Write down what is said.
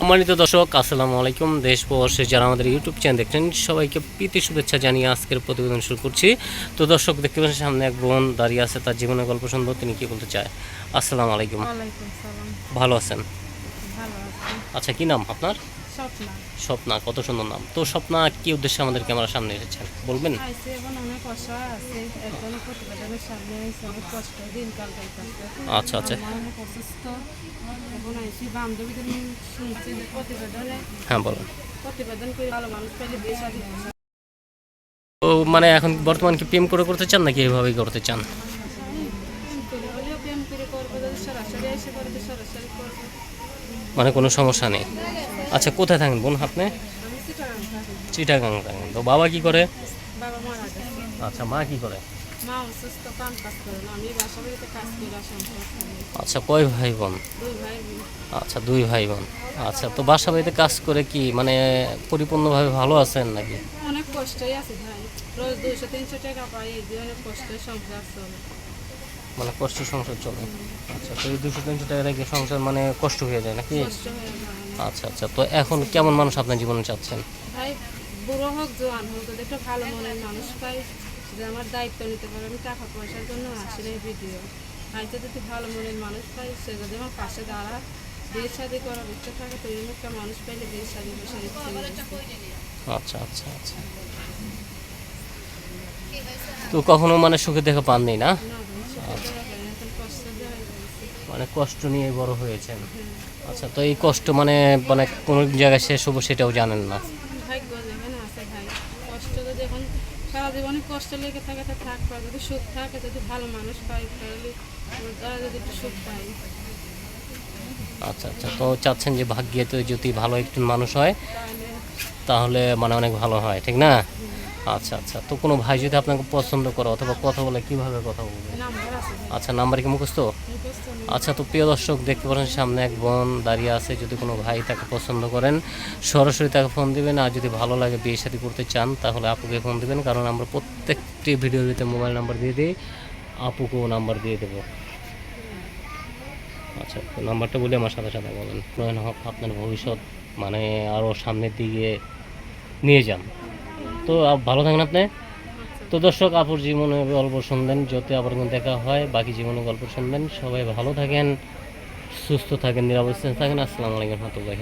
সম্মানিত দর্শক আসসালামু আলাইকুম। দেশ বর্ষে যারা আমাদের ইউটিউব চ্যানেল দেখছেন সবাইকে প্রীতি শুভেচ্ছা জানিয়ে আজকের প্রতিবেদন শুরু করছি। তো দর্শক দেখতে পাচ্ছেন সামনে এক বোন দাঁড়িয়ে আছে তার জীবনের গল্প শুনব তিনি কি বলতে চায়? আসসালামু আলাইকুম। ভালো আছেন? আচ্ছা কি নাম আপনার? স্বপ্না। কত সুন্দর নাম। তো স্বপ্না কি উদ্দেশ্যে আমাদের ক্যামেরার সামনে এসেছেন? বলবেন? আচ্ছা, আচ্ছা। হ্যাঁ বলুন। তো মানে এখন বর্তমান কি প্রেম করে করতে চান নাকি এইভাবেই করতে চান? মানে কোনো সমস্যা নেই। আচ্ছা কোথায় থাকেন বোন আপনি? চিটাগাং থাকেন। তো বাবা কি করে? আচ্ছা মা কি করে। আচ্ছা কয় ভাই বোন? দুই ভাই বোন। আচ্ছা দুই ভাই বোন। আচ্ছা তো বাসা বাড়িতে কাজ করে কি মানে পরিপূর্ণভাবে ভালো আছেন নাকি? অনেক কষ্টই আছে ভাই। রোজ দুইশো তিনশো টাকা পাই অনেক কষ্টই সংসার চলে। মানে কষ্ট সংসার চলে। আচ্ছা তো এই দুশো তিনশো টাকা থেকে সংসার মানে কষ্ট হয়ে যায় নাকি? হয়ে আচ্ছা আচ্ছা তো এখন কেমন মানুষ আপনার জীবনে চাচ্ছেন? ভাই বুড়ো হোক জোয়ান হোক একটা ভালো মনের মানুষ পাই যে আমার দায়িত্ব নিতে পারে আমি টাকা পয়সার জন্য আসি না ভিডিও। হয়তো যদি ভালো মনের মানুষ পাই সে যদি আমার পাশে দাঁড়া বিয়ে শাদি করার ইচ্ছা থাকে তো এরকম একটা মানুষ পাইলে বিয়ে শাদি বসে আচ্ছা আচ্ছা আচ্ছা। তো কখনো মানে সুখে দেখা পাননি না না ভাই সেটা দেওয়া যায় না, এখন কষ্ট দেওয়া যায় মানে কষ্ট নিয়ে বড় হয়েছেন। আচ্ছা তো এই কষ্ট মানে মানে কোনো জায়গায় শেষ হব সেটাও জানেন না। ভাগ্য যেখানে আছে ভাই। কষ্ট যদি এখন সারা জীবনে কষ্ট লেগে থাকে তা থাক যদি সুখ থাকে যদি ভালো মানুষ পাই তাহলে তারা যদি একটু সুখ পাই আচ্ছা আচ্ছা তো চাচ্ছেন যে ভাগ্যে তো যদি ভালো একজন মানুষ হয় তাহলে মানে অনেক ভালো হয় ঠিক না? আচ্ছা আচ্ছা তো কোনো ভাই যদি আপনাকে পছন্দ করে অথবা কথা বলে কীভাবে কথা বলবে আচ্ছা নাম্বার কি মুখস্থ? আচ্ছা তো প্রিয় দর্শক, দেখতে পারেন সামনে এক বোন দাঁড়িয়ে আছে। যদি কোনো ভাই তাকে পছন্দ করেন, সরাসরি তাকে ফোন দিবেন। আর যদি ভালো লাগে বিয়ে শাদী করতে চান, তাহলে আপুকে ফোন দিবেন। কারণ আমরা প্রত্যেকটি ভিডিওতে মোবাইল নাম্বার দিয়ে দিই। আপুকেও নাম্বার দিয়ে দেবো। আচ্ছা নাম্বারটা বলে আমার সাথে সাথে বলেন। নয়ন হোক আপনার ভবিষ্যৎ মানে আরও সামনের দিকে নিয়ে যান। তো ভালো থাকেন আপনি। তো দর্শক, আপুর জীবনে গল্প শুনবেন যত আবার দেখা হয়, বাকি জীবনে গল্প শুনবেন। সবাই ভালো থাকেন, সুস্থ থাকেন, নিরাপদ থাকেন। আসসালামু আলাইকুম রহমতুল্লাহ